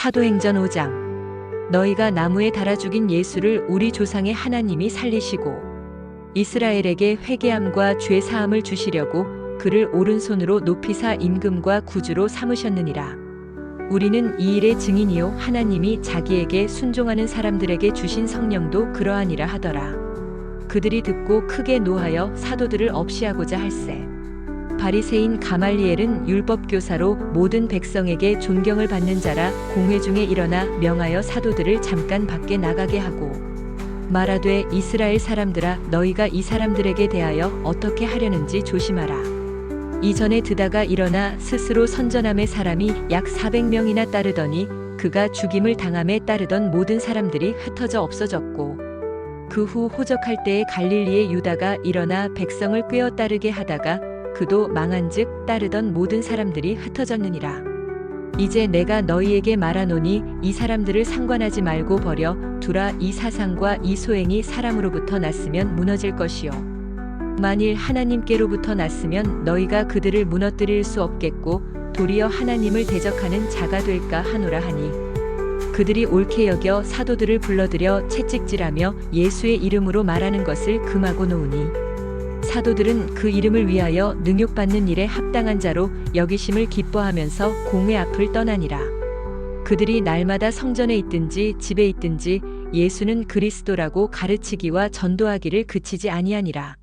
사도행전 5장. 너희가 나무에 달아 죽인 예수를 우리 조상의 하나님이 살리시고 이스라엘에게 회개함과 죄 사함을 주시려고 그를 오른손으로 높이사 임금과 구주로 삼으셨느니라. 우리는 이 일의 증인이요 하나님이 자기에게 순종하는 사람들에게 주신 성령도 그러하니라 하더라. 그들이 듣고 크게 노하여 사도들을 없이 하고자 할세 바리새인 가말리엘은 율법 교사로 모든 백성에게 존경을 받는 자라 공회 중에 일어나 명하여 사도들을 잠깐 밖에 나가게 하고 말하되 이스라엘 사람들아 너희가 이 사람들에게 대하여 어떻게 하려는지 조심하라. 이전에 드다가 일어나 스스로 선전함의 사람이 약 400명이나 따르더니 그가 죽임을 당함에 따르던 모든 사람들이 흩어져 없어졌고 그 후 호적할 때에 갈릴리의 유다가 일어나 백성을 꿰어 따르게 하다가 그도 망한즉 따르던 모든 사람들이 흩어졌느니라. 이제 내가 너희에게 말하노니 이 사람들을 상관하지 말고 버려 두라 이 사상과 이 소행이 사람으로부터 났으면 무너질 것이요. 만일 하나님께로부터 났으면 너희가 그들을 무너뜨릴 수 없겠고 도리어 하나님을 대적하는 자가 될까 하노라 하니 그들이 옳게 여겨 사도들을 불러들여 채찍질하며 예수의 이름으로 말하는 것을 금하고 놓으니 사도들은 그 이름을 위하여 능욕받는 일에 합당한 자로 여기심을 기뻐하면서 공회 앞을 떠나니라. 그들이 날마다 성전에 있든지 집에 있든지 예수는 그리스도라고 가르치기와 전도하기를 그치지 아니하니라.